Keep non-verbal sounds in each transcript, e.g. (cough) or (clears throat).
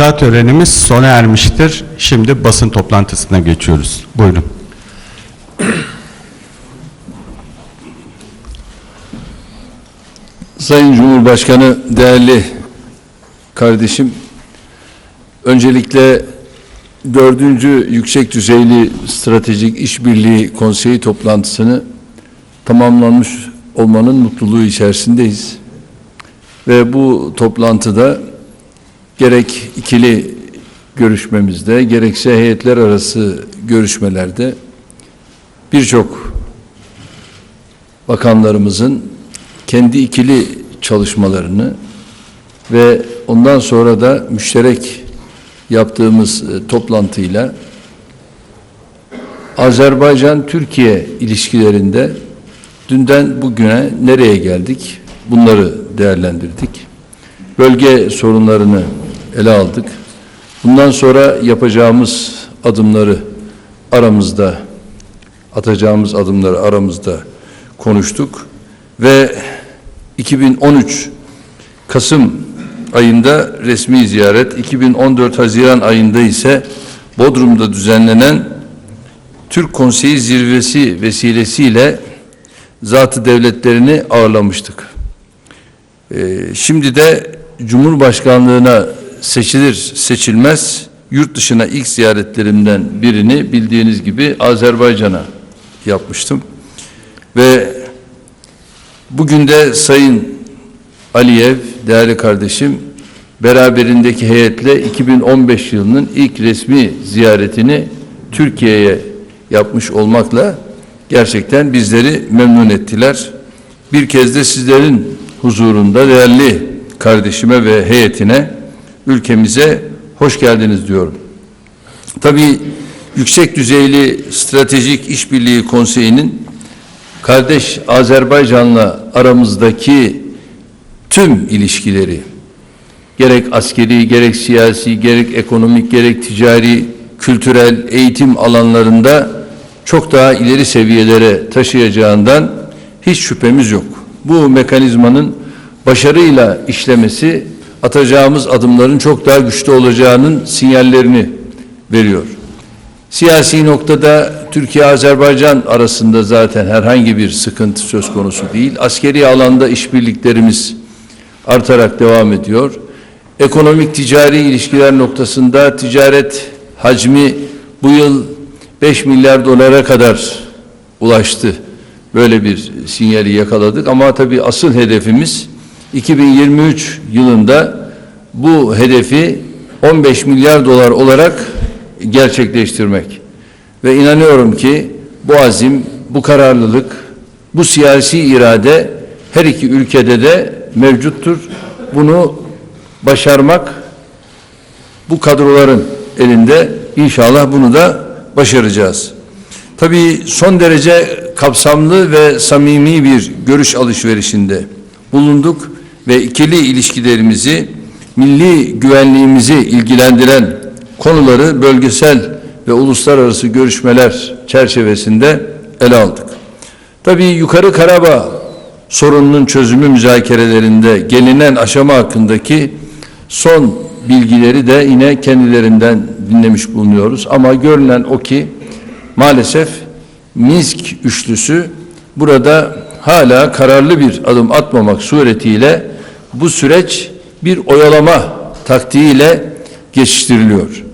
İmza törenimiz sona ermiştir. Şimdi basın toplantısına geçiyoruz. Buyurun. (clears throat) Sayın Cumhurbaşkanı, değerli kardeşim, öncelikle dördüncü yüksek düzeyli stratejik işbirliği konseyi toplantısını tamamlanmış olmanın mutluluğu içerisindeyiz. Ve bu toplantıda gerek ikili görüşmemizde gerekse heyetler arası görüşmelerde birçok bakanlarımızın kendi ikili çalışmalarını ve ondan sonra da müşterek yaptığımız e, toplantıyla Azerbaycan-Türkiye ilişkilerinde dünden bugüne nereye geldik bunları değerlendirdik. Bölge sorunlarını ele aldık. Bundan sonra yapacağımız adımları aramızda atacağımız adımları aramızda konuştuk ve 2013 Kasım ayında resmi ziyaret, 2014 Haziran ayında ise Bodrum'da düzenlenen Türk Konseyi Zirvesi vesilesiyle zatı devletlerini ağırlamıştık. Ee, şimdi de Cumhurbaşkanlığına seçilir seçilmez yurt dışına ilk ziyaretlerimden birini bildiğiniz gibi Azerbaycan'a yapmıştım. Ve bugün de Sayın Aliyev, değerli kardeşim, beraberindeki heyetle 2015 yılının ilk resmi ziyaretini Türkiye'ye yapmış olmakla gerçekten bizleri memnun ettiler. Bir kez de sizlerin huzurunda değerli kardeşime ve heyetine, ülkemize hoş geldiniz diyorum. Tabii yüksek düzeyli stratejik işbirliği konseyinin kardeş Azerbaycan'la aramızdaki tüm ilişkileri gerek askeri, gerek siyasi, gerek ekonomik, gerek ticari, kültürel, eğitim alanlarında çok daha ileri seviyelere taşıyacağından hiç şüphemiz yok. Bu mekanizmanın başarıyla işlemesi atacağımız adımların çok daha güçlü olacağının sinyallerini veriyor. Siyasi noktada Türkiye-Azerbaycan arasında zaten herhangi bir sıkıntı söz konusu değil. Askeri alanda işbirliklerimiz artarak devam ediyor. Ekonomik ticari ilişkiler noktasında ticaret hacmi bu yıl 5 milyar dolara kadar ulaştı. Böyle bir sinyali yakaladık ama tabii asıl hedefimiz 2023 yılında bu hedefi 15 milyar dolar olarak gerçekleştirmek. Ve inanıyorum ki bu azim, bu kararlılık, bu siyasi irade her iki ülkede de mevcuttur. Bunu başarmak bu kadroların elinde inşallah bunu da başaracağız. Tabii son derece kapsamlı ve samimi bir görüş alışverişinde bulunduk ve ikili ilişkilerimizi, milli güvenliğimizi ilgilendiren konuları bölgesel ve uluslararası görüşmeler çerçevesinde ele aldık. Tabii Yukarı Karabağ sorununun çözümü müzakerelerinde gelinen aşama hakkındaki son bilgileri de yine kendilerinden dinlemiş bulunuyoruz. Ama görünen o ki maalesef Minsk üçlüsü burada hala kararlı bir adım atmamak suretiyle bu süreç bir oyalama taktiğiyle geçiştiriliyor.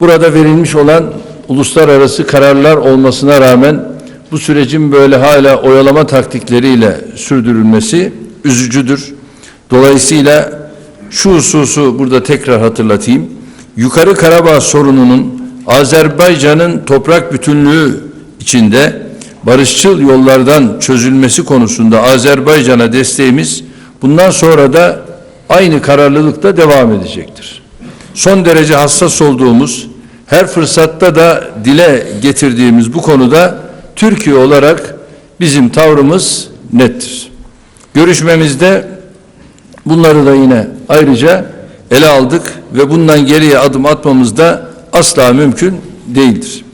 Burada verilmiş olan uluslararası kararlar olmasına rağmen bu sürecin böyle hala oyalama taktikleriyle sürdürülmesi üzücüdür. Dolayısıyla şu hususu burada tekrar hatırlatayım. Yukarı Karabağ sorununun Azerbaycan'ın toprak bütünlüğü içinde barışçıl yollardan çözülmesi konusunda Azerbaycan'a desteğimiz bundan sonra da aynı kararlılıkta devam edecektir. Son derece hassas olduğumuz, her fırsatta da dile getirdiğimiz bu konuda Türkiye olarak bizim tavrımız nettir. Görüşmemizde bunları da yine ayrıca ele aldık ve bundan geriye adım atmamız da asla mümkün değildir.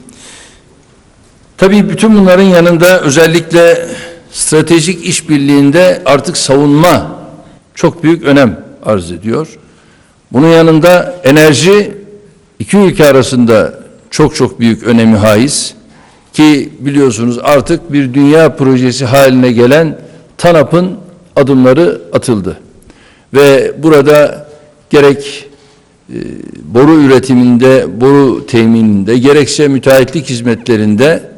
Tabii bütün bunların yanında özellikle stratejik işbirliğinde artık savunma çok büyük önem arz ediyor. Bunun yanında enerji iki ülke arasında çok çok büyük önemi haiz ki biliyorsunuz artık bir dünya projesi haline gelen TANAP'ın adımları atıldı. Ve burada gerek e, boru üretiminde, boru temininde, gerekse müteahhitlik hizmetlerinde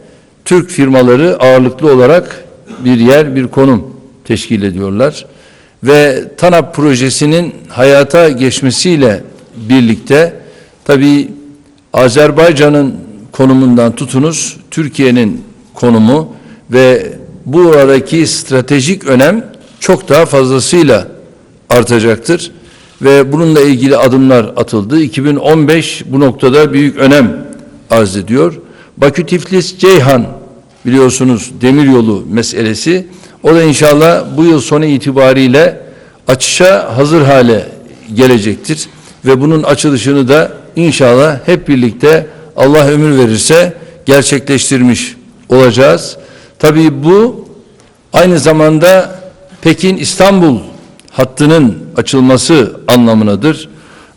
Türk firmaları ağırlıklı olarak bir yer, bir konum teşkil ediyorlar. Ve TANAP projesinin hayata geçmesiyle birlikte tabii Azerbaycan'ın konumundan tutunuz, Türkiye'nin konumu ve bu aradaki stratejik önem çok daha fazlasıyla artacaktır ve bununla ilgili adımlar atıldı. 2015 bu noktada büyük önem arz ediyor. Bakü Tiflis Ceyhan biliyorsunuz demiryolu meselesi. O da inşallah bu yıl sonu itibariyle açışa hazır hale gelecektir ve bunun açılışını da inşallah hep birlikte Allah ömür verirse gerçekleştirmiş olacağız. Tabii bu aynı zamanda Pekin İstanbul hattının açılması anlamınadır.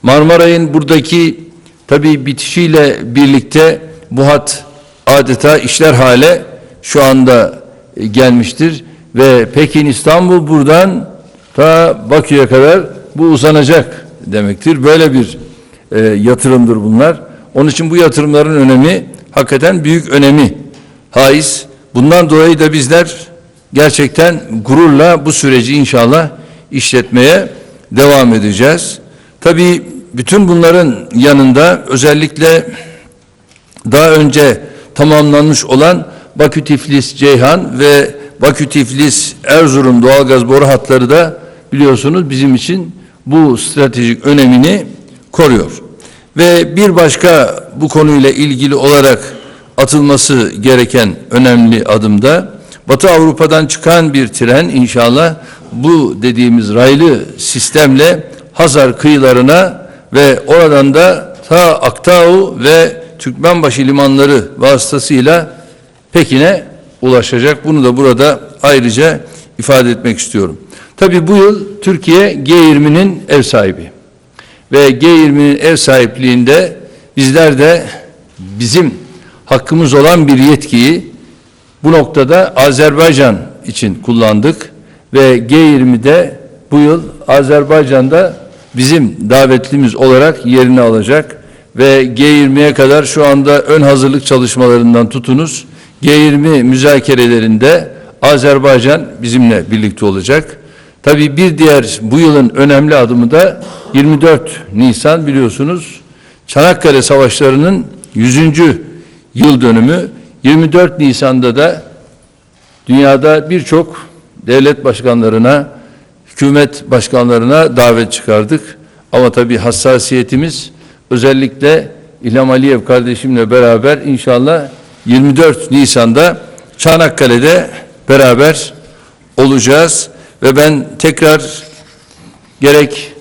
Marmaray'ın buradaki tabii bitişiyle birlikte bu hat adeta işler hale şu anda e, gelmiştir ve Pekin İstanbul buradan ta Bakü'ye kadar bu uzanacak demektir. Böyle bir e, yatırımdır bunlar. Onun için bu yatırımların önemi hakikaten büyük önemi haiz. Bundan dolayı da bizler gerçekten gururla bu süreci inşallah işletmeye devam edeceğiz. Tabii bütün bunların yanında özellikle daha önce tamamlanmış olan Bakü Tiflis Ceyhan ve Bakü Tiflis Erzurum doğalgaz boru hatları da biliyorsunuz bizim için bu stratejik önemini koruyor. Ve bir başka bu konuyla ilgili olarak atılması gereken önemli adımda Batı Avrupa'dan çıkan bir tren inşallah bu dediğimiz raylı sistemle Hazar kıyılarına ve oradan da ta Aktau ve Türkmenbaşı limanları vasıtasıyla Pekin'e ulaşacak. Bunu da burada ayrıca ifade etmek istiyorum. Tabii bu yıl Türkiye G20'nin ev sahibi. Ve G20'nin ev sahipliğinde bizler de bizim hakkımız olan bir yetkiyi bu noktada Azerbaycan için kullandık ve G20'de bu yıl Azerbaycan'da bizim davetlimiz olarak yerini alacak ve G20'ye kadar şu anda ön hazırlık çalışmalarından tutunuz G20 müzakerelerinde Azerbaycan bizimle birlikte olacak. Tabii bir diğer bu yılın önemli adımı da 24 Nisan biliyorsunuz Çanakkale Savaşları'nın 100. yıl dönümü 24 Nisan'da da dünyada birçok devlet başkanlarına, hükümet başkanlarına davet çıkardık. Ama tabii hassasiyetimiz özellikle İlham Aliyev kardeşimle beraber inşallah 24 Nisan'da Çanakkale'de beraber olacağız ve ben tekrar gerek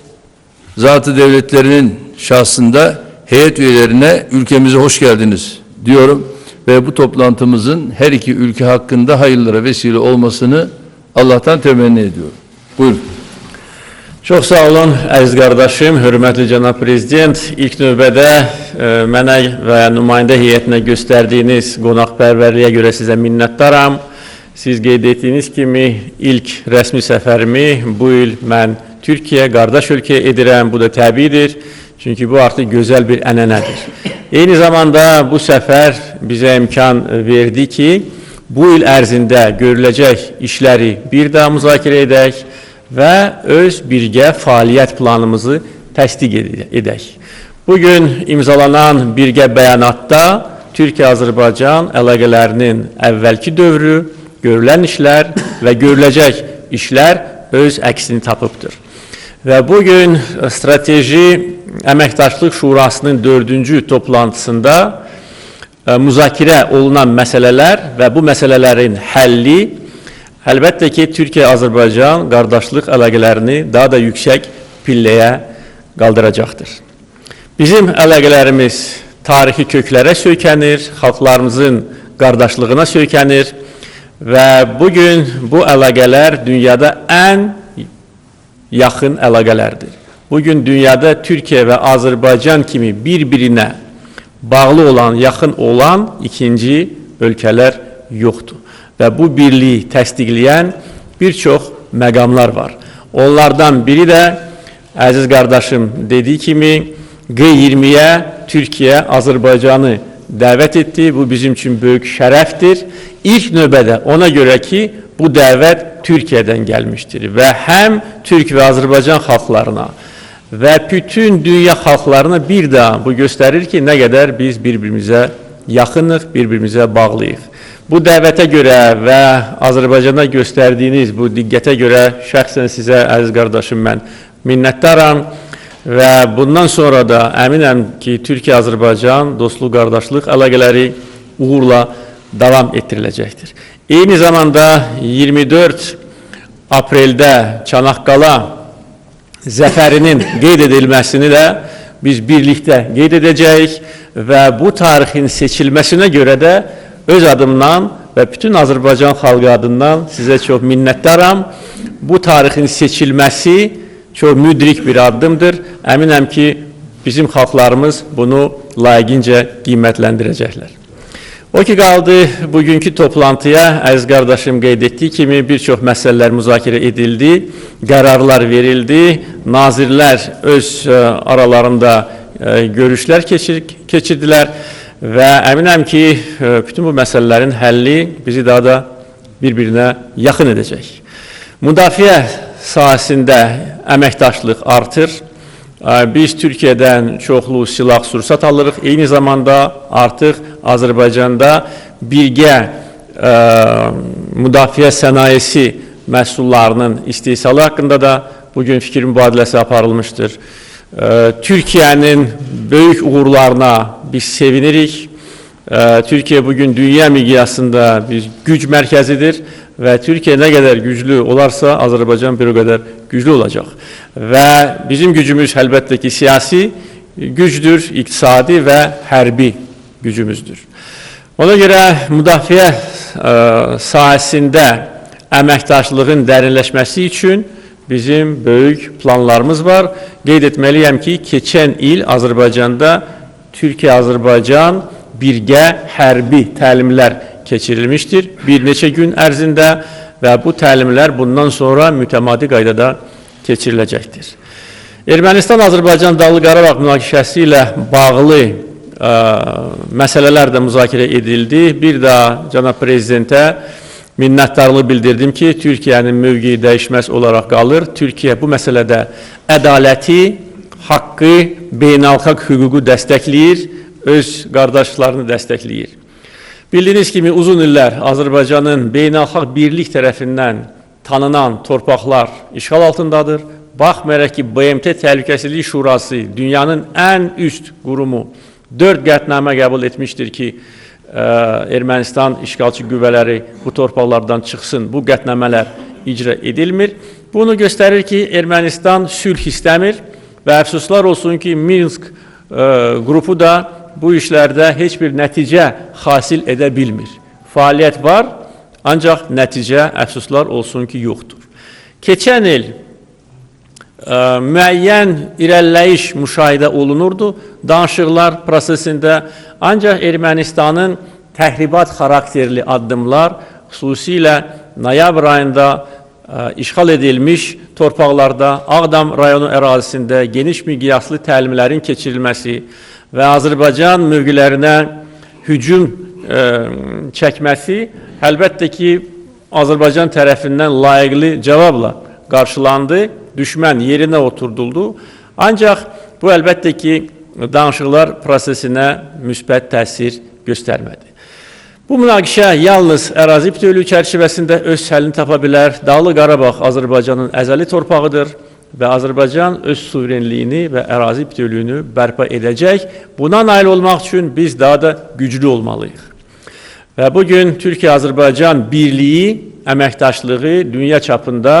zatı devletlerinin şahsında heyet üyelerine ülkemize hoş geldiniz diyorum ve bu toplantımızın her iki ülke hakkında hayırlara vesile olmasını Allah'tan temenni ediyorum. Buyurun. Çox sağ olun, əziz qardaşım, hörmətli cənab prezident. İlk növbədə e, mənə və nümayəndə heyətinə göstərdiyiniz qonaqpərvərliyə görə sizə minnətdaram. Siz qeyd etdiyiniz kimi ilk rəsmi səfərimi bu il mən Türkiyə, qardaş ölkəyə edirəm. Bu da təbiidir. Çünki bu artıq gözəl bir ənənədir. Eyni zamanda bu səfər bizə imkan verdi ki, bu il ərzində görüləcək işləri bir daha müzakirə edək və öz birgə fəaliyyət planımızı təsdiq ed- edək. Bugün imzalanan birgə bəyanatda Türkiyə-Azərbaycan əlaqələrinin əvvəlki dövrü, görülən işlər və görüləcək işlər öz əksini tapıbdır. Və bugün strateji əməkdaşlıq şurasının dördüncü toplantısında e, müzakirə olunan məsələlər və bu məsələlərin həlli əlbəttə ki, Türkiyə-Azərbaycan qardaşlıq əlaqələrini daha da yüksək pilləyə qaldıracaqdır. Bizim əlaqələrimiz tarixi köklərə söykənir, xalqlarımızın qardaşlığına söykənir və bu gün bu əlaqələr dünyada ən yaxın əlaqələrdir. Bugün dünyada Türkiye ve Azerbaycan kimi birbirine bağlı olan, yakın olan ikinci ülkeler yoktu. Ve bu birliği təsdiqləyən bir çox məqamlar var. Onlardan biri də əziz qardaşım dediyi kimi G20-yə Türkiyə Azərbaycanı dəvət etdi. Bu bizim üçün böyük şərəfdir. İlk növbədə ona görə ki, bu dəvət Türkiyədən gəlmişdir və həm Türk və Azərbaycan xalqlarına və bütün dünya xalqlarına bir daha bu göstərir ki, nə qədər biz bir-birimizə yaxınıq, bir-birimizə bağlıyıq. Bu dəvətə görə və Azərbaycana göstərdiyiniz bu diqqətə görə şəxsən sizə əziz qardaşım mən minnətdaram və bundan sonra da əminəm ki, Türkiyə-Azərbaycan dostluq, qardaşlıq əlaqələri uğurla davam etdiriləcəkdir. Eyni zamanda 24 apreldə Çanaqqala zəfərinin qeyd edilməsini də biz birlikdə qeyd edəcəyik və bu tarixin seçilməsinə görə də öz adımdan və bütün Azərbaycan xalqı adından sizə çox minnətdaram. Bu tarixin seçilməsi çox müdrik bir addımdır. Əminəm ki, bizim xalqlarımız bunu layiqincə qiymətləndirəcəklər. O ki qaldı bugünkü toplantıya əziz qardaşım qeyd kimi bir çox məsələlər edildi, qərarlar verildi, nazirlər öz ə, aralarında ə, görüşlər keçir, və əminəm ki, ə, bütün bu məsələlərin həlli bizi daha da bir-birinə yaxın edəcək. Müdafiə sahəsində əməkdaşlıq artır. Ə, Biz Türkiyədən çoxlu silah sursat alırıq. Eyni zamanda artıq Azərbaycanda birgə ə, müdafiə sənayesi məhsullarının istehsalı haqqında da bugün fikir mübadiləsi aparılmışdır. Türkiyənin böyük uğurlarına biz sevinirik. Ə, Türkiyə bugün dünya miqyasında bir güc mərkəzidir və Türkiyə nə qədər güclü olarsa Azərbaycan bir o qədər güclü olacaq. Və bizim gücümüz əlbəttə ki, siyasi gücdür, iqtisadi və hərbi gücümüzdür. Ona görə müdafiə ə, sahəsində əməkdaşlığın dərinləşməsi üçün bizim böyük planlarımız var. Qeyd etməliyəm ki, keçən il Azərbaycanda Türkiyə-Azərbaycan birgə hərbi təlimlər keçirilmişdir. Bir neçə gün ərzində və bu təlimlər bundan sonra mütəmadi qaydada keçiriləcəkdir. Ermənistan-Azərbaycan Dağlıq Qarabağ münaqişəsi ilə bağlı ə, məsələlər də müzakirə edildi. Bir daha cənab prezidentə minnətdarlıq bildirdim ki, Türkiyənin mövqeyi dəyişməz olaraq qalır. Türkiyə bu məsələdə ədaləti, haqqı, beynəlxalq hüququ dəstəkləyir, öz qardaşlarını dəstəkləyir. Bildiyiniz kimi uzun illər Azərbaycanın beynəlxalq birlik tərəfindən tanınan torpaqlar işğal altındadır. Baxmayaraq ki, BMT Təhlükəsizlik Şurası dünyanın ən üst qurumu 4 qətnamə qəbul etmişdir ki, ə, Ermənistan işğalçı qüvvələri bu torpaqlardan çıxsın. Bu qətnamələr icra edilmir. Bunu göstərir ki, Ermənistan sülh istəmir və əfsuslar olsun ki, Minsk ə, qrupu da bu işlərdə heç bir nəticə hasil edə bilmir. Fəaliyyət var, ancaq nəticə əfsuslar olsun ki, yoxdur. Keçən il ə, müəyyən irəliləyiş müşahidə olunurdu danışıqlar prosesində, ancaq Ermənistanın təhribat xarakterli addımlar, xüsusilə noyabr ayında ə, işğal edilmiş torpaqlarda Ağdam rayonu ərazisində geniş miqyaslı təlimlərin keçirilməsi və Azərbaycan mövqelərinə hücum ə, çəkməsi əlbəttə ki, Azərbaycan tərəfindən layiqli cavabla qarşılandı, düşmən yerinə oturduldu. Ancaq bu əlbəttə ki, danışıqlar prosesinə müsbət təsir göstərmədi. Bu münaqişə yalnız ərazi bütövlüyü çərçivəsində öz həllini tapa bilər. Dağlıq Qarabağ Azərbaycanın əzəli torpağıdır və Azərbaycan öz suverenliyini və ərazi bütövlüyünü bərpa edəcək. Buna nail olmaq üçün biz daha da güclü olmalıyıq. Və bugün Türkiyə-Azərbaycan birliyi, əməkdaşlığı dünya çapında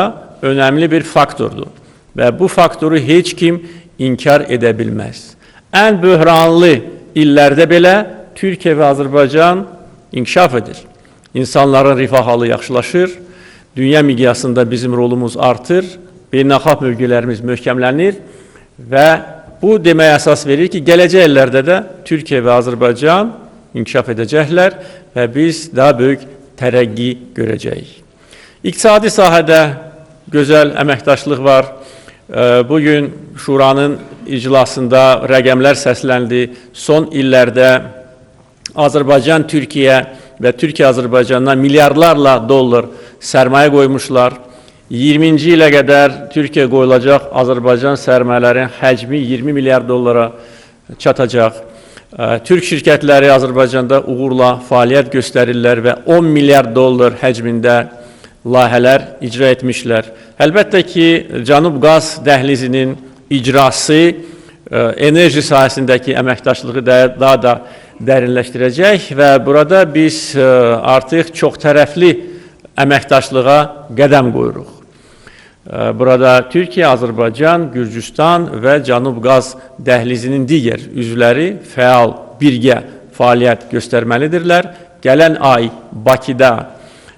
önəmli bir faktordur. Və bu faktoru heç kim inkar edə bilməz. Ən böhranlı illərdə belə Türkiyə və Azərbaycan inkişaf edir. İnsanların rifah halı yaxşılaşır, dünya miqyasında bizim rolumuz artır, beynəlxalq mövqelərimiz möhkəmlənir ve bu demeye əsas verir ki, gələcək illərdə də Türkiyə və Azərbaycan inkişaf edəcəklər və biz daha böyük tərəqqi görəcəyik. İqtisadi sahədə gözəl əməkdaşlıq var. Ee, Bugün Şuranın iclasında rəqəmlər səsləndi. Son illərdə Azərbaycan Türkiyə və Türkiyə Azərbaycandan milyardlarla dollar sərmayə qoymuşlar. 20-ci ilə qədər Türkiyə qoyulacaq Azərbaycan sərmayələrin həcmi 20 milyard dollara çatacaq. Türk şirkətləri Azərbaycanda uğurla fəaliyyət göstərirlər və 10 milyard dollar həcmində layihələr icra etmişlər. Əlbəttə ki, Cənub qaz dəhlizinin icrası enerji sahəsindəki əməkdaşlığı da daha da dərinləşdirəcək və burada biz e, artıq çoxtərəfli əməkdaşlığa qədəm qoyuruq. E, Burada Türkiyə, Azərbaycan, Gürcüstan və Cənub qaz dəhlizinin digər üzvləri fəal birgə fəaliyyət göstərməlidirlər. Gələn ay Bakıda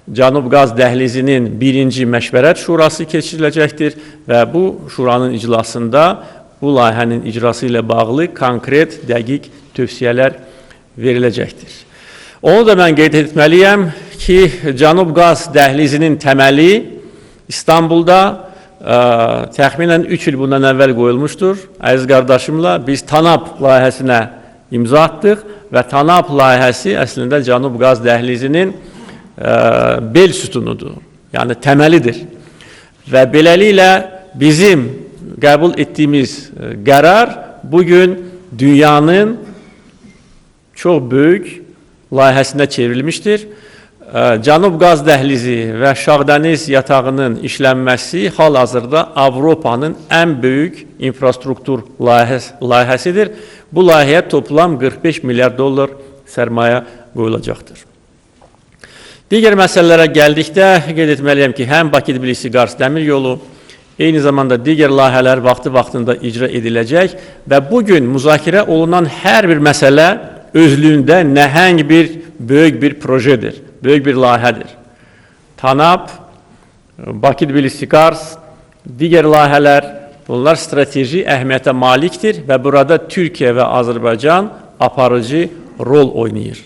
Cənub qaz dəhlizinin birinci məşvərət şurası keçiriləcəkdir və bu şuranın iclasında bu layihənin icrası ilə bağlı konkret, dəqiq tövsiyələr veriləcəkdir. Onu da mən qeyd etməliyəm ki, Cənub qaz dəhlizinin təməli İstanbulda ə, təxminən 3 il bundan əvvəl qoyulmuşdur. Əziz qardaşımla biz TANAP layihəsinə imza atdıq və TANAP layihəsi əslində Cənub qaz dəhlizinin ə, bel sütunudur. Yəni təməlidir. Və beləliklə bizim qəbul etdiyimiz ə, qərar bu gün dünyanın çox böyük layihəsinə çevrilmişdir. Cənub qaz dəhlizi və Şağdəniz yatağının işlənməsi hal-hazırda Avropanın ən böyük infrastruktur layihəs-. Bu layihəyə toplam 45 milyard dollar sərmayə qoyulacaqdır. Digər məsələlərə gəldikdə qeyd etməliyəm ki, həm Bakı-Tbilisi-Qars dəmir yolu, eyni zamanda digər layihələr vaxtı-vaxtında icra ediləcək və bu gün müzakirə olunan hər bir məsələ özlüyündə nəhəng bir, böyük bir projedir, böyük bir layihədir. TANAP, Bakı-Tbilisi-Qars, digər layihələr bunlar strateji əhəmiyyətə malikdir və burada Türkiyə və Azərbaycan aparıcı rol oynayır.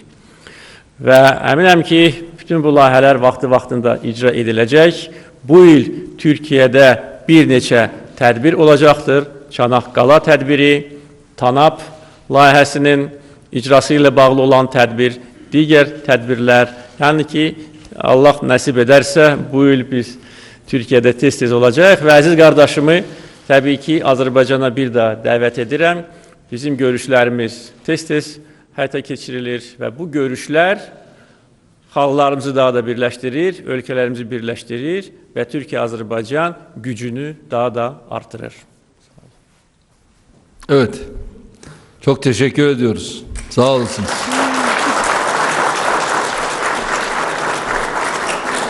Və əminəm ki, bütün bu layihələr vaxtı-vaxtında icra ediləcək. Bu il Türkiyədə bir neçə tədbir olacaqdır. Çanaqqala tədbiri, TANAP layihəsinin icrası ilə bağlı olan tədbir, digər tədbirlər. Yəni ki, Allah nəsib edərsə bu il biz Türkiyədə tez-tez olacaq və əziz qardaşımı təbii ki, Azərbaycana bir daha dəvət edirəm. Bizim görüşlərimiz tez-tez həyata keçirilir və bu görüşlər xalqlarımızı daha da birləşdirir, ölkələrimizi birləşdirir və Türkiyə-Azərbaycan gücünü daha da artırır. Evet. Çok teşekkür ediyoruz. Sağ olasın.